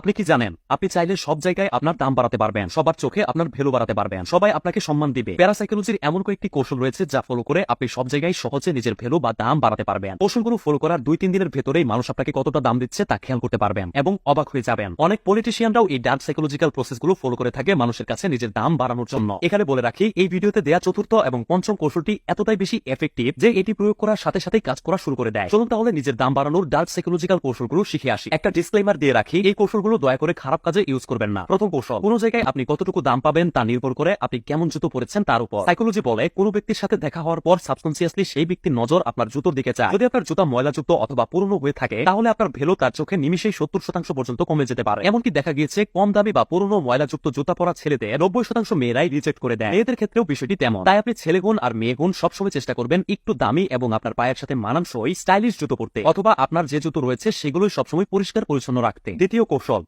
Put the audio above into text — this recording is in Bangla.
আপনি কি জানেন? আপনি চাইলে সব জায়গায় আপনার দাম বাড়াতে পারবেন, সবার চোখে আপনার ভ্যালু বাড়াতে পারবেন, সবাই আপনাকে সম্মান দিবে। প্যারাসাইকোলজির এমন কয়েকটি কৌশল রয়েছে যা ফলো করে আপনি সব জায়গায় সহজে নিজের ভ্যালু বা দাম বাড়াতে পারবেন। কৌশলগুলো ফলো করার দুই তিন দিনের ভেতরেই মানুষ আপনাকে কতটা দাম দিচ্ছে তা খেয়াল করতে পারবেন এবং অবাক হয়ে যাবেন। অনেক পলিটিশিয়ানরাও এই ডার্ক সাইকোলজিক্যাল প্রসেসগুলো ফলো করে থাকে মানুষের কাছে নিজের দাম বাড়ানোর জন্য। এখানে বলে রাখি, এই ভিডিওতে দেয়া চতুর্থ এবং পঞ্চম কৌশলটি এতটাই বেশি এফেক্টিভ যে এটি প্রয়োগ করার সাথে সাথে কাজ করা শুরু করে দেয়। চলুন তাহলে নিজের দাম বাড়ানোর ডার্ক সাইকোলজিক্যাল কৌশলগুলো শিখে আসি। একটা ডিসক্লেমার দিয়ে রাখি, এই কৌশলগুলো দয়া করে খারাপ কাজে ইউজ করবেন না। প্রথম কৌশল, কোন জায়গায় আপনি কতটুকু দাম পাবেন তা নির্ভর করে আপনি কেমন জুতো পরেছেন তার উপর। সাইকোলজি বলে, কোন ব্যক্তির সাথে দেখা হওয়ার পর সাবকনসিয়াসলি সেই ব্যক্তির নজর আপনার জুতোর দিকে চায়। যদি আপনার জুতা ময়লাযুক্ত অথবা পুরনো হয়ে থাকে, তাহলে আপনার ভেলো তার চোখে নিমিশেই সত্তর শতাংশ পর্যন্ত কমে যেতে পারে। এমনকি দেখা গিয়েছে, কম দামি বা পুরনো ময়লাযুক্ত জুতা পরা ছেলেদের নব্বই শতাংশ মেয়েরাই রিজেক্ট করে দেয়। মেয়েদের ক্ষেত্রেও বিষয়টি তেমন। তাই আপনি ছেলেগুণ আর মেয়েগুণ সবসময় চেষ্টা করবেন একটু দামি এবং আপনার পায়ের সাথে মানানসই স্টাইলিশ জুতো পরতে, অথবা আপনার যে জুতো রয়েছে সেগুলোই সবসময় পরিষ্কার পরিচ্ছন্ন রাখতে। দ্বিতীয় কৌশল пішов.